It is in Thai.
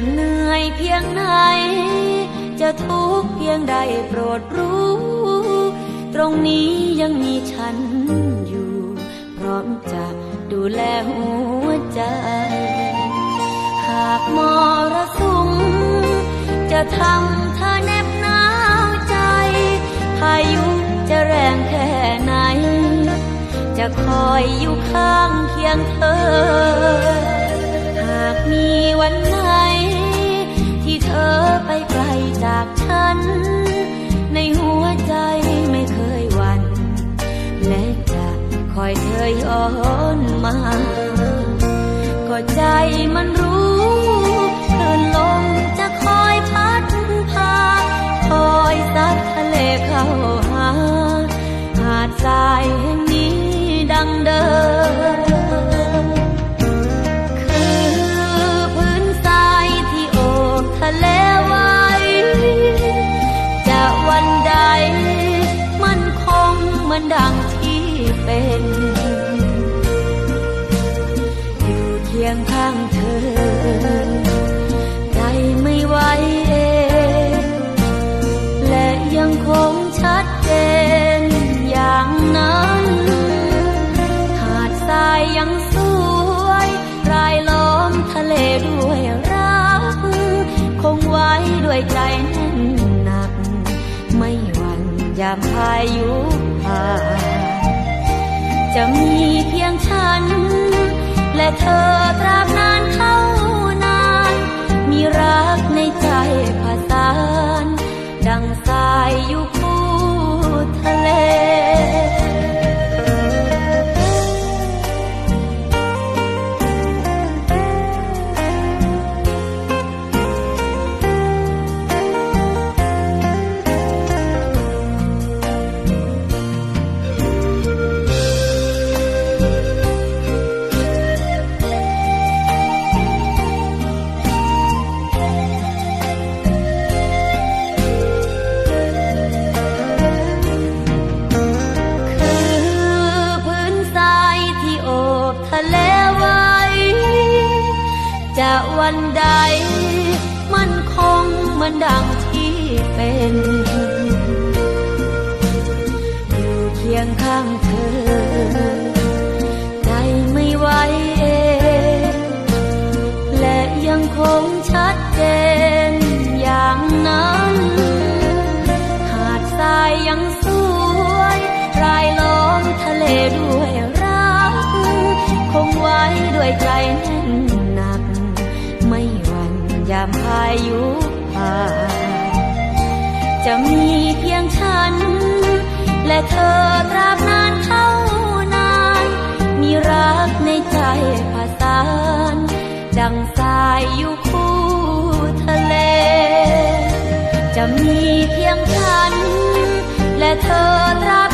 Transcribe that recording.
จะเหนื่อยเพียงไหน จะทุกข์เพียงใดโปรดรู้ ตรงนี้ยังมีฉันอยู่ พร้อมจะดูแลหัวใจ หากมรสุมจะทำเธอแนบหนาวใจ พายุจะแรงแค่ไหน จะคอยอยู่ข้างเคียงเธอ อนมา ก็ใจมันรู้คลื่นลมจะคอยพัดพา คอยซัดทะเลเข้าหา หาดทรายแห่งนี้ดังเดิม คือพื้นทรายที่โอบทะเลไว้ จะวันใด มันคงเหมือนดังที่เป็น ยู่เคียงข้างเธอ ใจไม่ไหวเอง และยังคงชัดเจนอย่างนั้น หาดทรายยังสวยรายล้อมทะเลด้วยรัก คงไว้ด้วยใจแน่นหนัก ไม่หวั่นยามพายุผ่านจะมีเพียงฉัน และเธอ วันใด มันคงเหมือนดังที่เป็นอยู่เคียงข้างเธอ ใจไม่ไหวเองและยังคงชัดเจนอย่างนั้น หาดทรายยังสวยรายล้อมทะเลด้วยรัก คงไว้ด้วยใจแน่นหนักไม่หวั่น ยามพายุผ่านจะมีเพียงฉัน และเธอตราบนานเท่านานมีรักในใจผสาน ดังสายอยู่คู่ทะเล จะมีเพียงฉัน และเธอตราบ